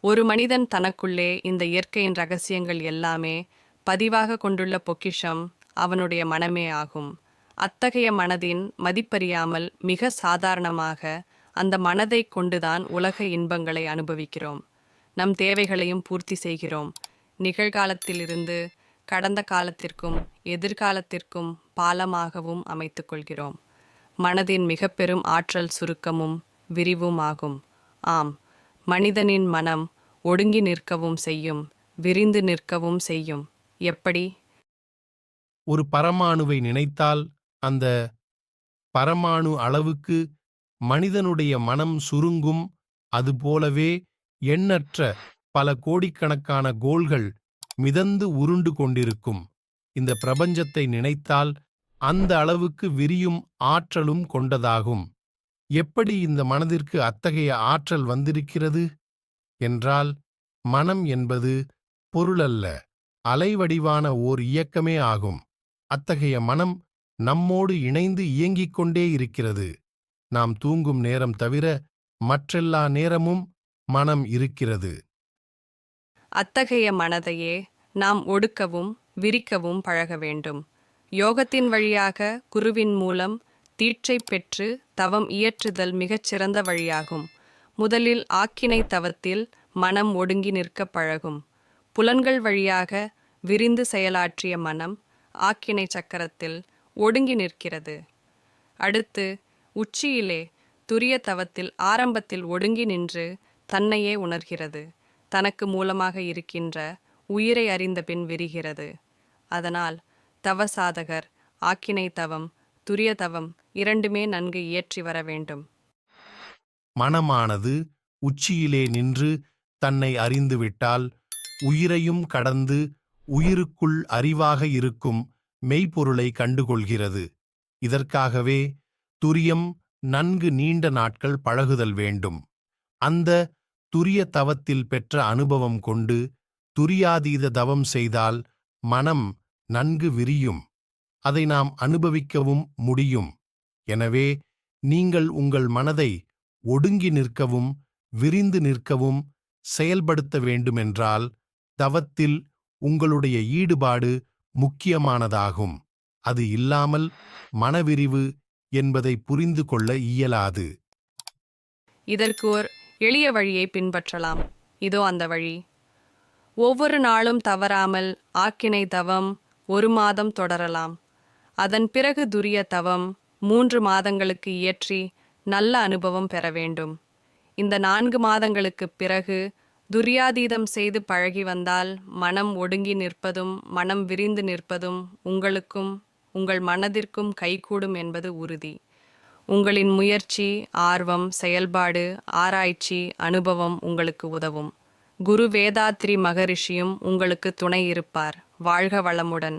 ஒரு மனிதன் தனக்குள்ளே இந்த இயற்கையின் ரகசியங்கள் எல்லாமே பதிவாக கொண்டுள்ள பொக்கிஷம் அவனுடைய மனமே ஆகும். அத்தகைய மனதின் மதிப்பறியாமல் மிக சாதாரணமாக அந்த மனதை கொண்டுதான் உலக இன்பங்களை அனுபவிக்கிறோம். நம் தேவைகளையும் பூர்த்தி செய்கிறோம். நிகழ்காலத்திலிருந்து கடந்த காலத்திற்கும் எதிர்காலத்திற்கும் பாலமாகவும் அமைத்து கொள்கிறோம். மனதின் மிக பெரும் ஆற்றல் சுருக்கமும் விரிவும் ஆகும். ஆம். மனிதனின் மனம் ஒடுங்கி நிற்கவும் செய்யும் விரிந்து நிற்கவும் செய்யும். எப்படி? ஒரு பரமாணுவை நினைத்தால் அந்த பரமாணு அளவுக்கு மனிதனுடைய மனம் சுருங்கும். அதுபோலவே எண்ணற்ற பல கோடிக்கணக்கான கோள்கள் மிதந்து உருண்டு கொண்டிருக்கும். இந்த பிரபஞ்சத்தை நினைத்தால் அந்த அளவுக்கு விரியும் ஆற்றலும் கொண்டதாகும். எப்படி இந்த மனதிற்கு அத்தகைய ஆற்றல் வந்திருக்கிறது? என்றால் மனம் என்பது பொருளல்ல அலைவடிவான ஓர் இயக்கமே ஆகும். அத்தகைய மனம் நம்மோடு இணைந்து இயங்கிக் கொண்டே இருக்கிறது. நாம் தூங்கும் நேரம் தவிர மற்றெல்லா நேரமும் மனம் இருக்கிறது. அத்தகைய மனதையே நாம் ஒடுக்கவும் விரிக்கவும் பழக வேண்டும். யோகத்தின் வழியாக குருவின் மூலம் தீட்சை பெற்று தவம் இயற்றுதல் மிகச் சிறந்த வழியாகும். முதலில் ஆக்கினை தவத்தில் மனம் ஒடுங்கி நிற்க பழகும். புலன்கள் வழியாக விரிந்து செயலாற்றிய மனம் ஆக்கினை சக்கரத்தில் ஒடுங்கி நிற்கிறது. அடுத்து உச்சியிலே துரிய தவத்தில் ஆரம்பத்தில் ஒடுங்கி நின்று தன்னையே உணர்கிறது. தனக்கு மூலமாக இருக்கின்ற உயிரை அறிந்த பின் விரிகிறது. அதனால் தவசாதகர் ஆக்கினை தவம் துரிய தவம் இரண்டுமே நன்கு இயற்றி வர வேண்டும். மனமானது உச்சியிலே நின்று தன்னை அறிந்துவிட்டால் உயிரையும் கடந்து உயிருக்குள் அறிவாக இருக்கும் மெய்ப்பொருளை கண்டுகொள்கிறது. இதற்காகவே துரியம் நன்கு நீண்ட நாட்கள் பழகுதல் வேண்டும். அந்த துரிய தவத்தில் பெற்ற அனுபவம் கொண்டு துரியாதீத தவம் செய்தால் மனம் நன்கு விரியும். அதை நாம் அனுபவிக்கவும் முடியும். எனவே நீங்கள் உங்கள் மனதை ஒடுங்கி நிற்கவும் விரிந்து நிற்கவும் செயல்படுத்த வேண்டுமென்றால் தவத்தில் உங்களுடைய ஈடுபாடு முக்கியமானதாகும். அது இல்லாமல் மனவிரிவு என்பதை புரிந்து கொள்ள இயலாது. இதற்கு ஒரு எளிய வழியை பின்பற்றலாம். இதோ அந்த வழி. ஒவ்வொரு நாளும் தவறாமல் ஆக்கினை தவம் ஒரு மாதம் தொடரலாம். அதன் பிறகு துரிய தவம் மூன்று மாதங்களுக்கு இயற்றி நல்ல அனுபவம் பெற வேண்டும். இந்த நான்கு மாதங்களுக்குப் பிறகு துரியாதீதம் செய்து பழகி வந்தால் மனம் ஒடுங்கி நிற்பதும் மனம் விரிந்து நிற்பதும் உங்களுக்கும் உங்கள் மனதிற்கும் கைகூடும் என்பது உறுதி. உங்களின் முயற்சி ஆர்வம் செயல்பாடு ஆராய்ச்சி அனுபவம் உங்களுக்கு உதவும். குரு வேதாத்ரி மகரிஷியும் உங்களுக்கு துணை இருப்பார். வாழ்க வளமுடன்.